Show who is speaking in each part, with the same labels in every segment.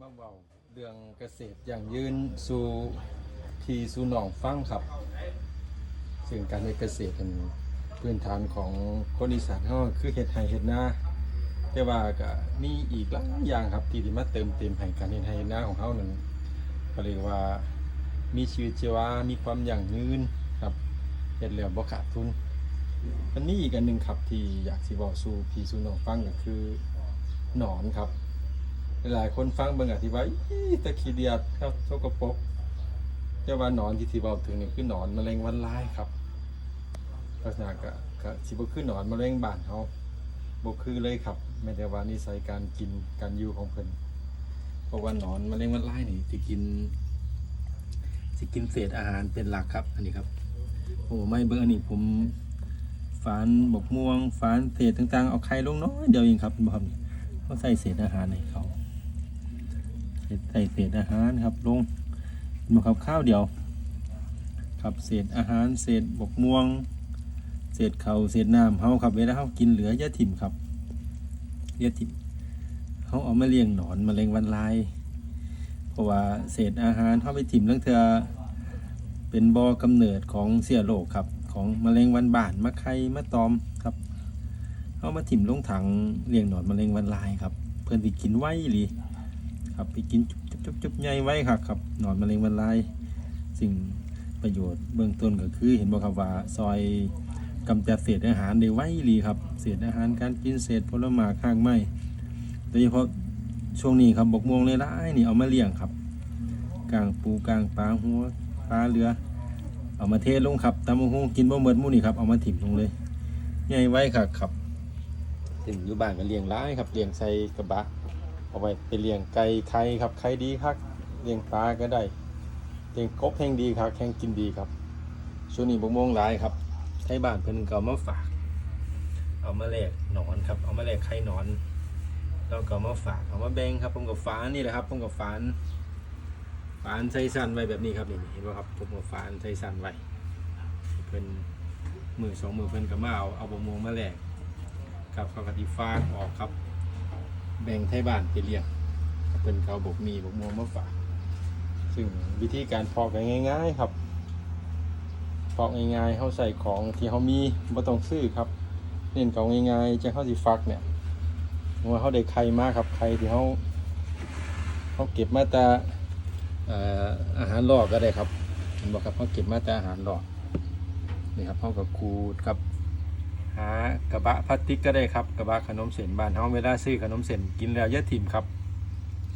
Speaker 1: มาเบาเรื่องเกษตรอย่างยืนสู่ทีสู่หนองฟังครับซึ่งการเฮ็ดเกษตรเป็นพื้นฐานของคนอีสานเฮาคือเฮ็ดไร่เฮ็ดนาแต่ว่าก็มีอีกหลายอย่างครับที่ที่มาเติมเต็มให้การเฮ็ดไร่เฮ็ดนาของเฮานั้นก็เรียกว่ามีชีวิตชีวา มีความอยั่งยืนครับเฮ็ดแล้วบ่ขาดทุนอันนี้อีกอันหนึ่งครับที่อยากสิเว้าสู่พี่สู่น้องฟังก็คือหนอนครับ หลายคนฟังเบิ่งอธิบายตะขีเดียดครับโชกปรกแต่ว่านอนที่ที่เว้าถึงนี่คือหนอนแมลงวันลายครับลักษณะก็ก็สิบ่คือหนอนแมลงบ้านเฮาบ่คือเลยครับแม้แต่ว่านิสัยการกินการอยู่ของเพิ่นเพราะว่าหนอนแมลงวันลายนี่สิกินสิกินเศษอาหารเป็นหลักครับ อันนี้ครับโอ้ไม่เบิ่งอันนี้ผมฝานบกม่วงฝานเศษต่างๆเอาไข่ลงน้อยเดียวเองครับบ่ครับนี่เขาใส่เศษอาหารให้เขา ใส่เศษอาหารครับลงมาครับข้าวเดียวครับเศษอาหารเศษบกม่วง เศษเขาเศษน้ำเฮาครับเวลาเฮากินเหลือยาถิ่มครับยาถิ่มเฮาเอามาเลี้ยงหนอนมะเร็งวันลาย เพราะว่าเศษอาหารเฮาไปถิ่มลังเทือเป็นบ่อกำเนิดของเสียโรคครับ ของมะเร็งวันบานมะไข่มะตอมครับเฮามาถิ่มลงถังเลี้ยงหนอนมะเร็งวันลายครับ เพิ่อนสิกินไว้อีหลี ครับไปกินจุบจุบจุบจุบใหญ่ไว้ครับครับหนอนมะเร็งวันลาย สิ่งประโยชน์เบื้องต้นก็คือ เห็นบอกครับว่าซอยกำจัดเศษอาหารได้ไว้ดีครับ เศษอาหารการกินเศษผลไม้ข้างไม้โดยเฉพาะช่วงนี้ครับบกม่วงเลยละนี่เอามาเลี้ยงครับกลางปูกลางปลาหัวปลาเรือ เอามาเทลงครับตามหูกินบ่เมิดหมู่นี่ครับเอามาถิ่มลงเลยใหญ่ไว้ครับครับถึงอยู่บ้านก็เลี้ยงร้ายครับเลี้ยงใส่กระบะ เอาไปไปเลี้ยงไก่ไข่ครับไข่ดีครับเลี้ยงปลาก็ได้เลี้ยงกบแห่งดีครับแห่งกินดีครับช่วงนี้บกม่วงหลายครับไทยบ้านเพิ่นก็ามาฝาก เอามาแลกหนอนครับ เอามาแลกไข่หนอนแล้วก็ามาฝากเอามาแบ่งครับผมกับฝานนี่แหละครับผมกับฝานฝานใส่สันไว้แบบนี้ครับนี่เห็นป่ะครับผมกับฝานใส่สันไว้เพิ่นมือสองมือเพิ่นก็มาเอาเอาบกม่วงมาแลกครับเขาก็ติฟากออกครับ แบ่งไทยบ้านไปเลี้ยงเป็นเขาบกมีบกม่วงมาฝากซึ่งวิธีการเพอกกันง่าย ๆ ครับเพอกง่ายๆเขาใส่ของที่เขามีบ่ต้องซื้อครับ เน้นเขาง่ายๆจะเข้าสิฟักเนี่ยว่าเขาได้ไข่มากครับไข่ที่เขาเขาเก็บมาแต่เอ่อาหารหลอกก็ได้ครับเห็นบอกครับเขาเก็บมาแต่อาหารหลอกนี่ครับเขากับขูดครับ หากระบะพลาสติกก็ได้ครับกระบะขนมเส้นบ้านเฮาเวลาซื้อขนมเส้นกินแล้วอย่าถิ่มครับ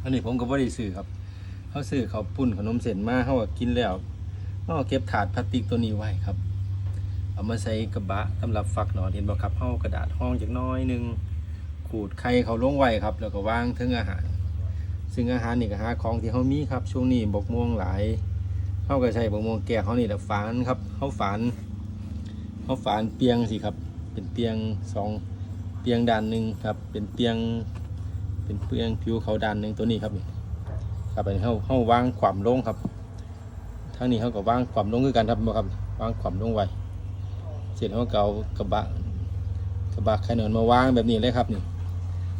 Speaker 1: อันนี้ผมก็บ่ได้ซื้อครับเขาซื้อเขาปุ้นขนมเส้นมาเขาก็กินแล้วเขาก็เก็บถาดพลาสติกตัวนี้ไว้ครับเอามาใส่กระบะสำหรับฟักหนอนเห็นบ่ครับเฮากระดาษห้องจักน้อยนึงขูดไข่เขาลงไว้ครับ แล้วก็วางถึงอาหาร ซึ่งอาหารนี่ก็หาของที่เขามีครับช่วงนี้บกม่วงหลายเขาก็ใช้บกม่วงแก่เขานี่แหละฝานครับเขาฝานเขาฝานเปียงสิครับ เป็นเตียงสองเตียงด้านหนึ่งครับ เป็นเตียง เป็นเตียงผิวเขาด้านหนึ่งตัวนี้ครับนี่ครับอันนี้เขาเขาวางขวามลงครับทางนี้เขาก็วางขวามลงคือกันครับครับวางขวามลงไว้เสร็จเขาก็เอากระบะกระบะขนอนมาวางแบบนี้เลยครับนี่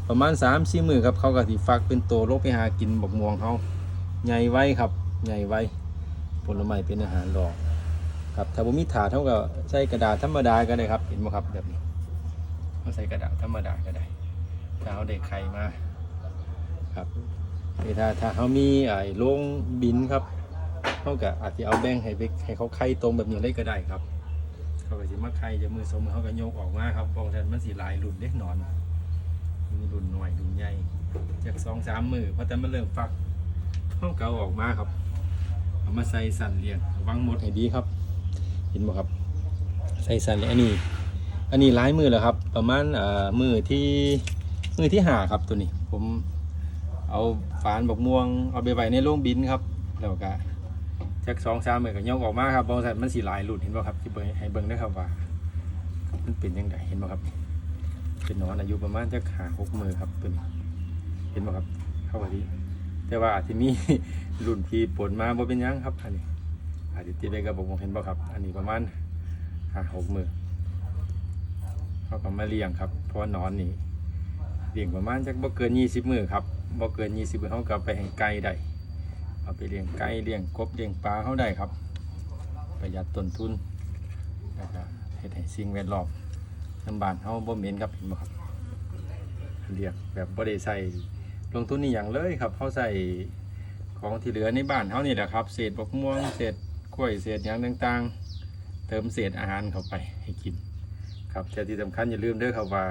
Speaker 1: ประมาณสามสี่มือครับเขาก็สิฟักเป็นตัวโลกไปหากินบกม่วงเขาใหญ่ไว้ครับใหญ่ไว้ผลไม้เป็นอาหารรอง ครับถ้าผมมีถาดเท่ากับใส่กระดาษธรรมดาก็ได้ครับ เห็นไหมครับแบบนี้เอาใส่กระดาษธรรมดาก็ได้ถ้าเอาเด็กไข่มาครับถ้าถ้าเขามีไอ้โรงบินครับเขาก็อาจจะเอาแบงให้ไปให้เขาไข่ตรงแบบนี้เลยก็ได้ครับ เขาก็จะมาไข่จะมือสองมือเขาก็โยกออกมาครับบองแทนมันสีลายรุ่นเล็กหนอนมีรุ่นหน่อยรุ่นใหญ่จากสองสามมือเพราะแต่มันเริ่มฟักเขาก็เออกมาครับเอามาใส่สันเรียงวางหมดให้ดีครับ ห็นบ่ครับใส่สันอันนี้ อันนี้ร้ายมือแล้วครับ ประมาณอ่อมือที่มือที่หาครับตัวนี้ ผมเอาฝานบกม่วงเอาไปไว้ในโรงบินครับแล้วก็จากสองสามมือก็ยกออกมาครับบางสันมันสีลายหลุดเห็นบ่ครับที่เบิ่งให้เบิ่งได้ครับว่า มันเป็นยังไงเห็นบ่ครับ เป็นนอนอายุประมาณจะขาหกมือครับตัวนี้เห็นบ่ครับเข้าไปดีแต่ว่าอาจจะมีรุ่นที่ปนมาบ่เป็นยังครับอันนี้ อาจจะตีไปกับบกมองเห็นบ่ครับ อันนี้ประมาณห้าหกมือเขาก็มาเลี้ยงครับ เพราะว่านอนนี่เลี้ยงประมาณจักบ่เกินยี่สิบมือครับบ่เกิน20มื้อเฮาก็เอาไปให้ไก่ได้เอาไปเลี้ยงไก่เลี้ยงกบเลี้ยงปลาเฮาได้ครับ ประหยัดต้นทุนแล้วก็เฮ็ดให้สิ่งแวดล้อมน้ำบ้านเฮาบ่เหม็นครับเห็นบ่ครับเรียกแบบบ่ได้ใส่ลงทุนนี่อย่างเลยครับเฮาใส่ของที่เหลือในบ้านเฮานี่แหละครับ เศษบกม่วงเศษ กล้วยเศษหยังต่างๆ เติมเศษอาหารเข้าไปให้กิน ครับแต่ที่สำคัญอย่าลืมเด้อครับว่า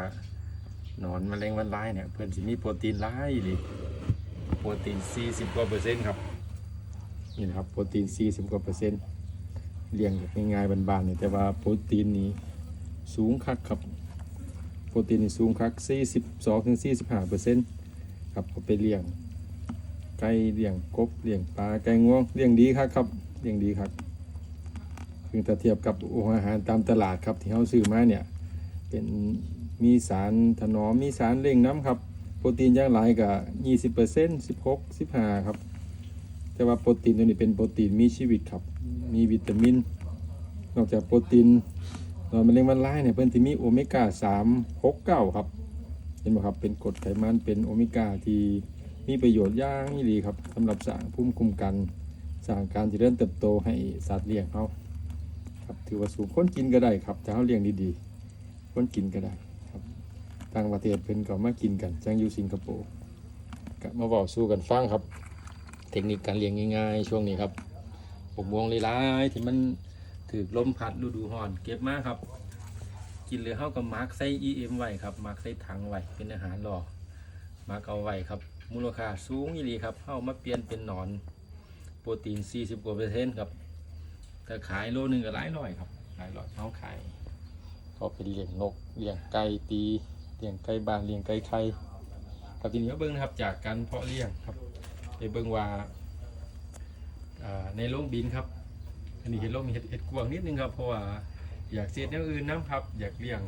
Speaker 1: หนอนแมลงวันร้ายเนี่ยเพื่อนสิมีโปรตีนหลายเลยโปรตีน 40 กว่าเปอร์เซ็นต์ครับนี่นะครับโปรตีน 40 กว่าเปอร์เซ็นต์เลี้ยงแบบง่ายๆบานๆเนี่ยแต่ว่าโปรตีนนี้สูงคักครับโปรตีนสูงคัก 42ถึง45เปอร์เซ็นต์ครับเอาไปเลี้ยงไก่เลี้ยงกบเลี้ยงปลาไก่งวงเลี้ยงดีครับครับ เลี้ยงดีครับซึ่งถ้าเทียบกับอาหารตามตลาดครับที่เขาซื้อมาเนี่ยเป็นมีสารถนอมมีสารเร่งน้ำครับ โปรตีนอย่างหลายกับยี่สิบเปอร์เซ็นต์สิบหกสิบห้าครับ แต่ว่าโปรตีนตัวนี้เป็นโปรตีนมีชีวิตครับ มีวิตามิน นอกจากโปรตีนนอนมะเร็งวันร้ายเนี่ยเพิ่นที่มีโอเมก้าสามหกเก้าครับเห็นไหมครับเป็นกรดไขมันเป็นโอเมก้าที่มีประโยชน์ย่างนี้ดีครับสำหรับสร้างภูมิคุ้มกัน สร้างการเจริญเติบโตให้สัตว์เลี้ยงเขาครับถือว่าสูงคนกินก็ได้ครับแต่เขาเลี้ยงดีๆคนกินก็ได้ครับต่างประเทศเพิ่นก็มากินกันจังอยู่สิงคโปร์ก็มาบอกสู้กันฟังครับ เทคนิคการเลี้ยงง่ายๆ ช่วงนี้ครับปกม่วงหลายๆที่มันถือลมพัดฤดูร้อนเก็บมาครับ กินเหลือเฮากับมาร์กใส่ EM ไว้ครับมาร์กใส่ถังไว้เป็นอาหารรอมาร์กเอาไว้ครับ มูลค่าสูงอีหลีครับเฮามาเปลี่ยนเป็นหนอน โปรตีน 40กว่าเปอร์เซ็นต์ครับแต่ขายโลนึงก็หลายร้อยครับหลายร้อยเขาขายก็เป็นเลี้ยงนกเลี้ยงไก่ตีเลี้ยงไก่บ้านเลี้ยงไก่ไข่ครับทีนี้ก็เบิ้งนะครับจากการเพาะเลี้ยงครับไปเบิ้งว่าอ่าในโรงบินครับอันนี้เห็ดโรงมีเห็ดเห็ดกวางนิดนึงครับเพราะว่าอยากเสียดอย่างอื่นน้ำครับ อยากเลี้ยง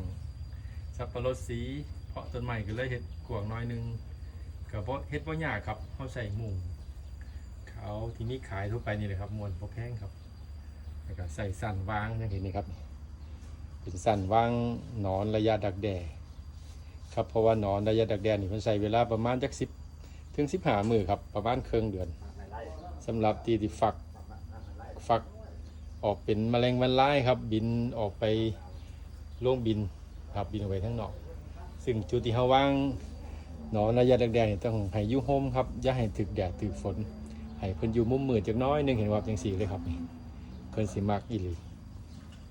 Speaker 1: สับปะรดสี เพาะต้นใหม่ก็เลยเห็ดกวางน้อยหนึงก็เพราะเห็ดว่ายากครับเขาใส่หมู เขาทีนี้ขายทั่วไปนี่เลยครับมวนพอแพงครับแล้วก็ใส่สั่นวางอย่างเห็นนี่ครับ เป็นสั่นวางหนอนระยะดักแด่ครับเพราะว่าหนอนระยะดักแด่นี่มันใส่เวลาประมาณจักสิบถึงสิบห้ามือครับประมาณครึ่งเดือนสำหรับที่ที่ฝักฝักออกเป็นแมลงวันร้ายครับ บินออกไปล่งบินครับบินออกไปทั้งนอก ซึ่งจุดที่เขาวางหนอนระยะดักแด่นี่ต้องให้อยูโฮมครับอย่าให้ถึกแดดถึกฝน ให้เพิ่นอยู่มุมมืดจักน้อยหนึงเห็นว่าจังสีเลยครับนี่เพิ่นสิมักอีหลี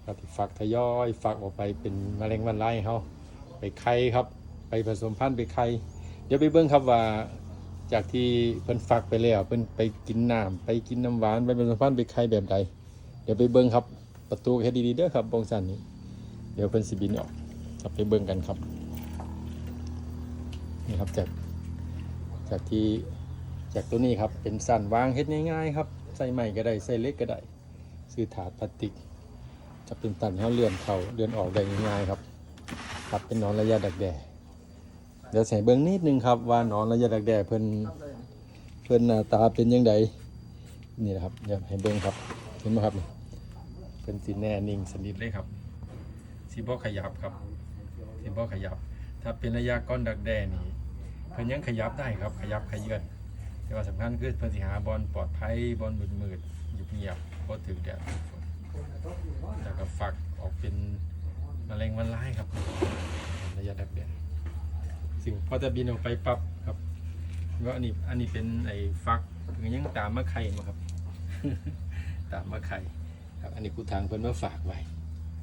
Speaker 1: ก็สิฝักทยอยฝักออกไปเป็นมะเร็งวันไร้ายให้เขาไปไข่ครับ ไปผสมพันธุ์ไปไข่เดี๋ยวไปเบิ่งครับว่าจากที่เพิ่นฝักไปแล้วเพิ่นไปกินน้ำไปกินน้ำหวานไปผสมพันธุ์ไปไข่แบบใดเดี๋ยวไปเบิ่งครับประตูแค่ดีๆเด้อครับบงสันนี้ เดี๋ยวเพิ่นสิบินออกครับไปเบิ่งกันครับนี่ครับจากจากที่ จากตัวนี้ครับเป็นสันวางเฮ็ดง่ายๆครับใส่ไม้ก็ได้ใส่เล็กก็ได้ซื้อถาดพลาสติก จะเป็นตันห้เขาเลื่อนเขาเลื่อนออกได้ง่ายๆครับครับเป็นหนอนระยะดักแด่เดี๋ยวใส่เบิ้งนิดนึงครับว่าหนอนระยะดักแด่เพิ่นเพิ่นหน้าตาเป็นยังไงนี่นะครับเดี๋ยวให้เบิ้งครับเห็นไหมครับนี่เพิ่นสีแน่นิ่งสนิทเลยครับสีบ่ขยับครับสีบ่ขยับ ถ้าเป็นระยะก้อนดักแด่นี่เพิ่นยังขยับได้ครับขยับขยื่น แต่ว่าสำคัญคือเพิ่นสิหาบอลปลอดภัยบอลมืดๆเงียบๆบ่ถึงแดดฝนแล้วก็ฝักออกเป็นมะเร็งวันร้ายครับระยะดักแดดสิ่งพอจะบินออกไปปั๊บครับก็อันนี้อันนี้เป็นไอ้ฟักถึงยังตามมาไข่มาครับ ตามมาไข่ครับ อันนี้กูทางเพิ่นมาฝากไว้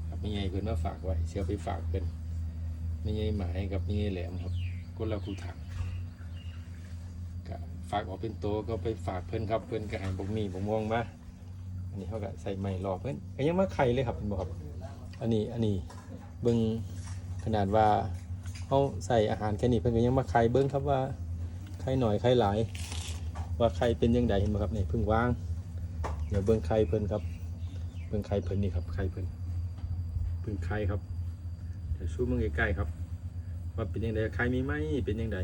Speaker 1: ครับมีไงเพิ่นมาฝากไว้เสียไปฝากเพิ่นมีไงหมายกับมีไงแหลมครับคนละกูทาง ฝากออกเป็นโตวก็ไปฝากเพิ่นครับเพิ่นก็ให้บกมีบกม่วงมาอันนี้เขาก็ใส่ไม้รอเพิ่นก็ยังมาไข่เลยครับเห็นบ่ครับอันนี้อันนี้เบิ่งขนาดว่าเขาใส่อาหารแค่นี้เพิ่นก็ยังมาไข่เบิ่งครับว่าไข่หน่อยไข่หลาย ว่าไข่เป็นยังไงเห็นบ่ครับนี่เพิ่งวาง เดี๋ยวเบิ่งไข่เพิ่นครับ เบิ่งไข่เพิ่นนี่ครับไข่เพิ่นเพิ่งไข่ครับเดี๋ยวชูมึงใกล้ๆครับ ว่าเป็นยังไงไข่มีไหมเป็นยังไง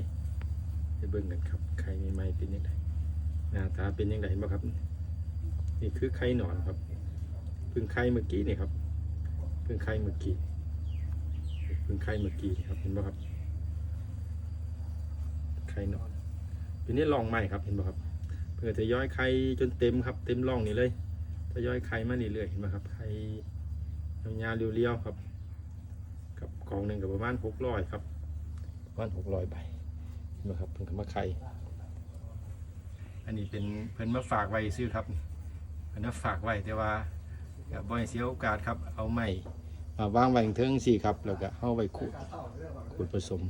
Speaker 1: ไปเบิ่งกันครับ ข่มีไหมเป็นยังไงหน้าตาเป็นยังไงเห็นบ่ครับ นี่คือไข่หนอนครับเพึ่งไข่เมื่อกี้นี่ครับเพึ่งไข่เมื่อกี้เพึ่งไข่เมื่อกี้ครับเห็นไหมครับไข่หนอนเอยู่ในร่องไม้ครับเห็นไหมครับ เพื่อจะย้อยไข่จนเต็มครับ เต็มร่องนี่เลยทยอยไข่มาเรื่อยๆเห็นไหมครับไข่ยาวๆเรียวๆครับ กับกองหนึ่งกับประมาณหกร้อยครับประมาณหกร้อยใบเห็นไหมครับเพิ่งมาไข่ อันนี้เป็นเพิ่นมาฝากไว้ซื้อครับเพิ่นมาฝากไว้แต่ว่าบ่ให้เสียโอกาสครับ เอาไม้มาวางไว้เทิงสี่ครับ แล้วก็เอาไว้ขูดขูดผสม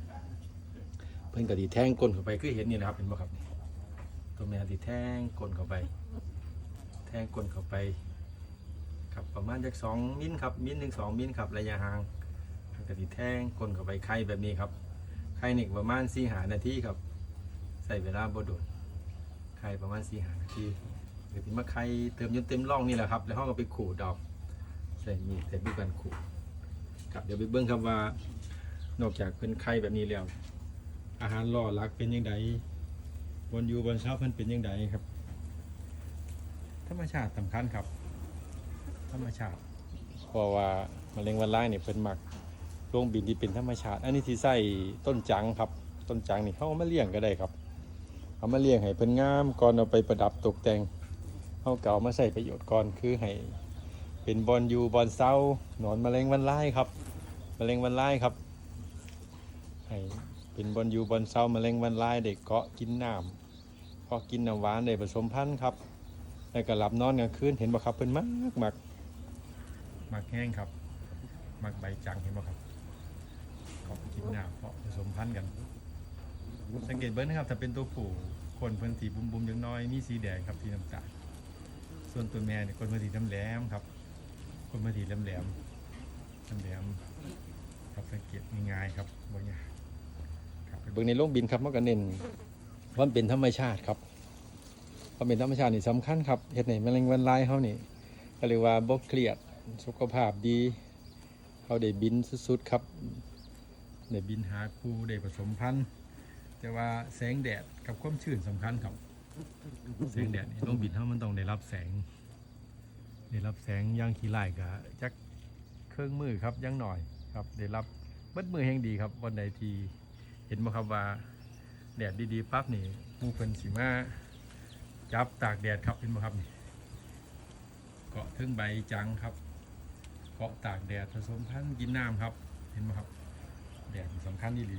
Speaker 1: เพิ่นก็ดีแทงก้นเข้าไปคือเห็นนี่นะครับเห็นไหมครับตัวแม่ที่แทงก้นเข้าไป แทงก้นเข้าไปครับประมาณจากสองมิลครับมิลหนึ่งสองมิลครับระยะห่างก็ที่แทงก้นเข้าไปไข่แบบนี้ครับไข่นี่ประมาณสี่หานาทีครับ ใส่เวลาบ่โดน ไข่ประมาณสี่หานาทีเดี๋ยวที่มาไข่เติมจนเต็มร่องนี่แหละครับ แล้วห้องก็ไปขูดดอก ใส่มีดใส่บิกันขูดครับเดี๋ยวไปเบิ้งครับว่านอกจากเป็นไข่แบบนี้แล้ว อาหารล่อหลักเป็นยังไงบนอยู่บนเช้าเพิ่นเป็นยังไงครับ ธรรมชาติสำคัญครับ ธรรมชาติเพราะว่ามะเร็งวันร้ายเนี่ยเพิ่นมักลงบินที่เป็นธรรมชาติ อันนี้ที่ใส่ต้นจังครับ ต้นจังนี่เขาเอามาเลี้ยงก็ได้ครับ เอามาเลี้ยงให้เพิ่นงามก่อนเอาไปประดับตกแต่งเขาเก่ามาใส่ประโยชน์ก่อนคือให้เป็นบอลยูบอลเศร้าหนอนมะเร็งวันร้ายครับมะเร็งวันร้ายครับให้เป็นบอลยูบอลเศร้ามะเร็งวันร้ายเด็กเกาะกินน้ำเกาะกินน้ำหวานได้ผสมพันธุ์ครับแล้วก็หลับนอนกลางคืนเห็นบ่ครับเพิ่นมักมักมักแห้งครับมักใบจังเห็นบ่ครับเขากินน้ำเพาะผสมพันธุ์กัน สังเกตเบิ้งนะครับถ้าเป็นตัวผู้คนเพิ่นสีบุ้มๆอย่างน้อยมีสีแดงครับสีน้ำตาลส่วนตัวแม่เนี่ยคนเพิ่นสีน้ำแหลมครับ คนเพิ่นสีแหลมแหลมน้ำแหลมครับสังเกตง่ายๆครับบ่ยากครับไปเบิ่งในโรงบินครับมันก็เน้นว่ามันเป็นธรรมชาติครับความเป็นธรรมชาตินี่สำคัญครับเฮ็ดให้แมลงวันลายเขานี่ก็เรียกว่าบ่เครียดสุขภาพดีเขาได้บินสุดๆครับได้บินหาคู่ได้ผสมพันธุ์ แต่ว่าแสงแดดกับความชื้นสำคัญครับ แสงแดดนี่ต้องบินเขามันต้องได้รับแสง ได้รับแสงอยังขี้ไล่กะจักเครื่องมือครับอยังหน่อยครับ ได้รับเบิดมือแห่งดีครับวันใดที่เห็นบ่ครับว่าแดดดีๆปั๊บนี่มูเพิ่นสิมาจับตากแดดครับเห็นไหมครับนี่เกาะทึ่งใบจังครับเกาะตากแดดผสมพันธุ์กินน้ำครับ เห็นไหมครับ แดดสำคัญนี่ดี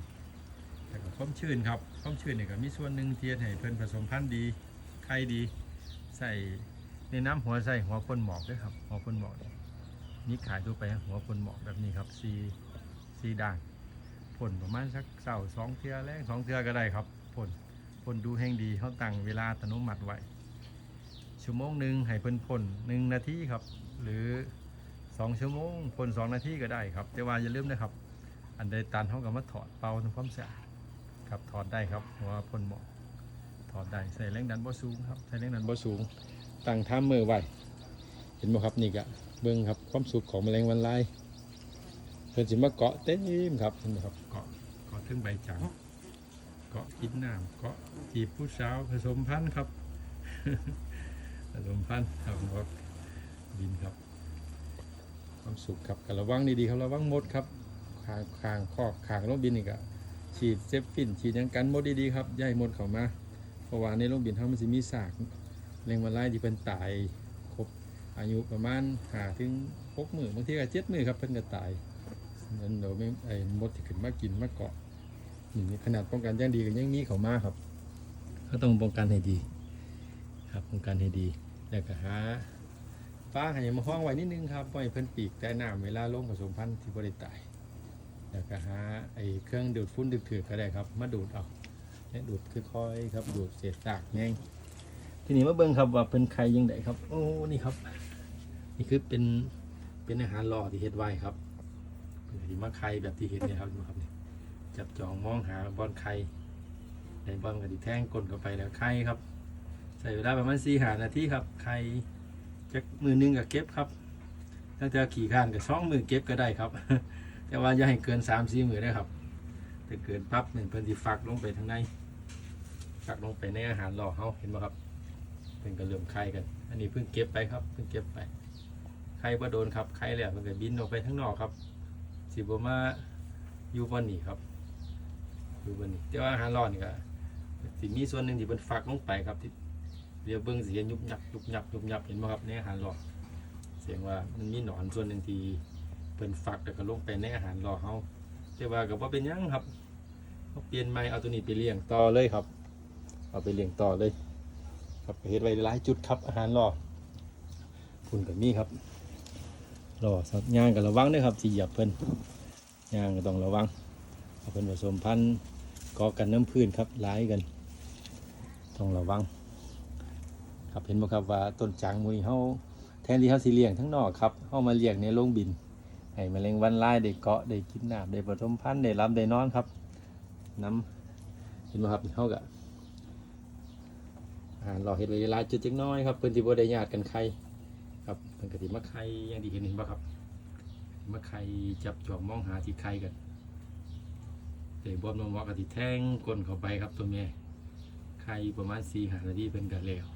Speaker 1: แต่ก็ความชื้นครับความชื้นเนี่ยก็มีส่วนหนึ่งที่เฮ็ดให้เพิ่นผสมพันธุ์ดีไข่ดี ใส่ในน้ำหัวใส่หัวพ่นหมอกด้วยครับ หัวพ่นหมอกนี่ขายทั่วไปหัวพ่นหมอกแบบนี้ครับซีซีด่างพ่นประมาณสักเสาสองเทือแรงสองเทือก็ได้ครับพ่นพ่นดูแห่งดีเขาตั้งเวลาอัตโนมัติไว้ชั่วโมงหนึ่งให้เพิ่นพ่นหนึ่งนาทีครับ หรือสองชั่วโมงพ่นสองนาทีก็ได้ครับ แต่ว่าอย่าลืมนะครับ อันใดตันเขาก็มาถอดเป่าทำความสะอาด ครับถอดได้ครับหัวพ่นหมอกถอดได้ใส่แรงดันบ่สูงครับใส่แรงดันบ่สูงตั้งท่ามือไว้เห็นไหมครับนี่กะเบิ้งครับความสุขของแมลงวันลายเพิ่นสิมาเกาะเต็มครับเห็นไหมครับเกาะเกาะถึงใบจังเกาะกินน้ำเกาะจีบผู้สาวผสมพันธุ์ครับผสมพันธุ์ครับว่าบินครับ ความสุขครับกับระวังดีๆครับระวังมดครับคางคางคอกคางรถบินอีกอะ ฉีดเซฟฟินฉีดยังกันมดดีๆครับย่าให้มดเข้ามาเพราะว่าในโรงบินเขามันจะมีสากแรงวันไล่ที่เป็นตายครบอายุประมาณหาถึงหกมือบางทีก็เจ็ดมือครับเพิ่นก็ตายนั่นเดี๋ยวไม่ไอ้มดที่ขึ้นมากินมาเกาะนี่ขนาดป้องกันยังดีก็ยังมีเขามาครับ ก็ต้องป้องกันให้ดี ครับป้องกันให้ดีแล้วก็หาฟ้าให้มาห้องไว้นิดนึงครับปล่อยเพิ่นปีกแต่น้ำเวลาลงผสมพันธุ์ที่บริตาย แล้วก็หาไอ้เครื่องดูดฝุ่นดูดเถือกก็ได้ครับ มาดูดเอาเนี่ยดูดค่อยๆครับ ดูดเศษซากแง่ทีนี้มาเบิ่งครับว่าเป็นใครยังไงครับ โอ้นี่ครับ นี่คือเป็นเป็นอาหารหล่อที่เฮ็ดไว้ครับเพื่อที่มาไข่แบบที่เห็นเนี่ยครับดูครับนี่จับจองมองหาบอลไข่ในบอลกระดิแท่งกลนเข้าไปแล้วไข่ครับ ใส่เวลาประมาณสี่หานาทีครับไข่จักมือหนึงกับเก็บครับถ้าจะขี่ข้านกับสองมือเก็บก็ได้ครับ แต่ว่าอย่าให้เกินสามสี่มือนะครับถ้าเกินปั๊บเนี่ยเพิ่นสิฟักลงไปทางในฟักลงไปในอาหารหล่อเขาเห็นไหมครับเป็นกระเหลื่อมไข่กัน อันนี้เพิ่งเก็บไปครับเพิ่งเก็บไปไข่บ่โดนครับไข่แล้วมันก็บินออกไปข้างนอกครับสิบมาอยู่บนนี้ครับอยู่บนนี้แต่ว่าอาหารร้อนี่ก็สิมีส่วนหนึ่งที่เป็นฟักลงไปครับที่เดี๋ยวเบิ้งสิเห็นยุบยับยุบยับยุบยับเห็นไหมครับในอาหารหล่อเสียงว่ามันมีหนอนส่วนหนึ่งที่ เป็นฟักแล้วก็ลงไปในอาหารหล่อเฮาแต่ว่าก็บ่าเป็นยังครับเขาเปลี่ยนใหม่เอาตัวนี้ไปเลี้ยงต่อเลยครับ เอาไปเลี้ยงต่อเลย ครับเฮ็ดไว้หลายจุดครับอาหารหล่อคุณกับมี่ครับหล่อสัตว์ย่างกับระวังด้วยครับที่เหยียบเพิ่นย่างก็ต้องระวังเอาเพิ่นผสมพันธุ์ก่อกันน้ำพื้นครับหลายกันต้องระวัง ครับเห็นบ่ครับว่าต้นจางมุยเฮาแทนที่เฮาสิเลี้ยงทั้งนอกครับเฮามาเลี้ยงในโรงบิน ให้แมลงวันไลายได้เกาะได้กินน้ำได้ผสมพันธุ์ได้รับได้นอนครับน้ำเห็นบ่ครับเฮาก็อาหารเราเฮ็ดไว้หลายจุดจักน้อยครับเพิ่นสิบ่ได้ญาติกันใครครับเพิ่นก็สิมาไข่อย่างที่เห็นเห็นบ่ครับมาไข่จับจองมองหาที่ไข่กันแต่บ่มองๆก็สิแทงก้นเข้าไปครับตัวแม่ไข่ประมาณสี่หานาทีเป็นกันแล้ว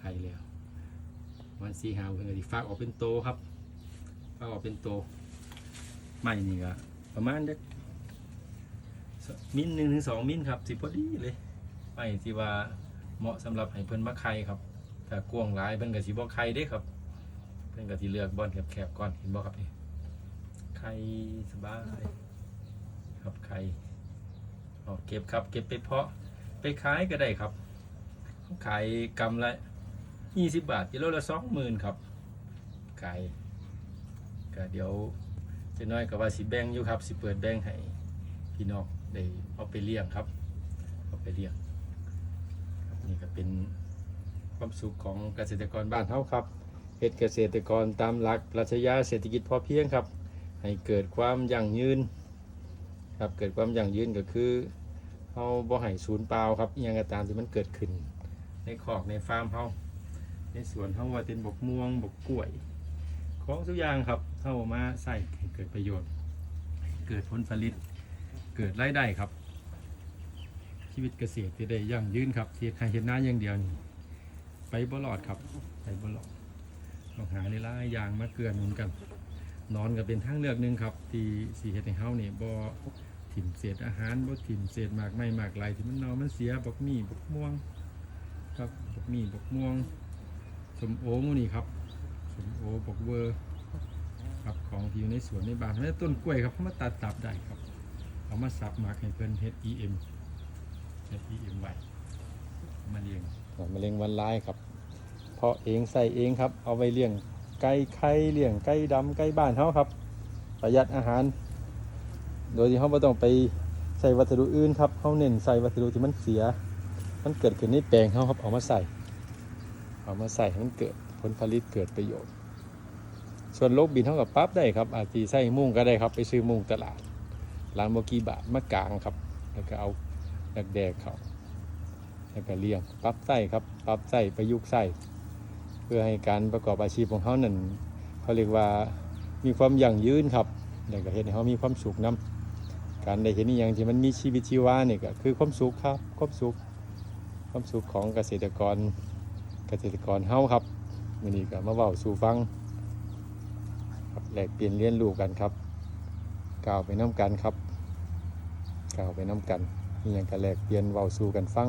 Speaker 1: ไข่แล้วประมาณสี่หาเพิ่นก็สิฟากออกเป็นโตครับ ฟากออกเป็นโตไม่นี่ก็ประมาณเด็กมิลหนึ่งถึงสองมิลครับสิพอดีเลยไม่ที่ว่าเหมาะสำหรับให้เพิ่นมาไข่ครับถ้ากวงหลายเพิ่นก็สิบ่ไข่เด้ครับ เพิ่นก็สิเลือกบอนแคบๆก่อนเห็นบ่ครับนี่ไข่สบายครับไข่เอาเก็บครับ เก็บไปเพาะไปขายก็ได้ครับ ขายกำละยี่สิบบาทกิโลละสองหมื่นครับขาย ก็เดี๋ยวจะน้อยกับว่าสิแบ่งอยู่ครับสิเปิดแบ่งให้พี่น้องได้เอาไปเลี้ยงครับเอาไปเลี้ยงนี่ก็เป็นความสุขของเกษตรกรบ้านเฮาครับเฮ็ดเกษตรกรตามหลักปรัชญาเศรษฐกิจพอเพียงครับ ให้เกิดความยั่งยืนครับเกิดความยั่งยืนก็คือเฮาบ่ให้ศูนย์เปล่าครับอหยังก็ตามที่มันเกิดขึ้น ในคอกในฟาร์มเฮาในสวนเฮาว่าเป็นบกม่วงบกกล้วย ของทุกอย่างครับเฮามาใส่ให้เกิดประโยชน์ เกิดผลผลิต เกิดรายได้ครับ ชีวิตเกษตรที่ได้ยั่งยืนครับเฮ็ดให้เฮ็ดนาอย่างเดียวนี่ไปบ่รอดครับไปบ่รอดต้องหาในหลายอย่างมาเกลือหนุนกันนอนก็เป็นทางเลือกหนึ่งครับ ที่สิเฮ็ดให้เฮานี่ยบ่ถิ่มเศษอาหารบ่ถิ่มเศษหมากไม้หมากไหลที่มันเนมันเสียบกมีบกม่วง ครับบกมีบกม่วงสมโอหมูนี่ครับ สมโอบกเวอร์ครับของที่อยู่ในสวนในบ้านแม้ต้นกล้วยครับเขามาตัดตับได้ครับเอามาสับหมากให้เพิ่นเฮ็ด EM เฮ็ด EM ไว้มาเลี้ยงมาเลี้ยงวันลายครับเพาะเองใส่เองครับ เอาไว้เลี้ยงไก่ไข่เลี้ยงไก่ดำไก่บ้านเฮาครับ ประหยัดอาหาร โดยที่เขาไม่ต้องไปใส่วัสดุอื่นครับเขาเน้นใส่วัสดุที่มันเสีย มันเกิดขึ้นในแปลงเขาครับเอามาใส่ เอามาใส่ให้มันเกิด ผลผลิตเกิดประโยชน์ ส่วนโลกบินเท่ากับปั๊บได้ครับอาจจะใส่มุ้งก็ได้ครับ ไปซื้อมุ้งตลาดร้านโมกีบาทมากางครับ แล้วก็เอาดักแดกเขาแล้วก็เลี้ยงปั๊บใส่ครับปั๊บใส่ประยุกต์ใส่เพื่อให้การประกอบอาชีพของเขานั่นเขาเรียกว่ามีความยั่งยืนครับแล้วก็เห็นเขามีความสุขนํการได้เห็นอย่างที่มันมีชีวิตชีวาเนี่ยก็คือความสุขครับความสุขความสุขของเกษตรกรเกษตรกรเฮาครับ มื่อนี้ก็มาเว้าสู่ฟังครับแลกเปลี่ยนเรียนรู้กันครับกล่าวไปน้กันครับกล่าวไปน้กันมีหยังกะแลกเปลี่ยนเว้าสู่กันฟัง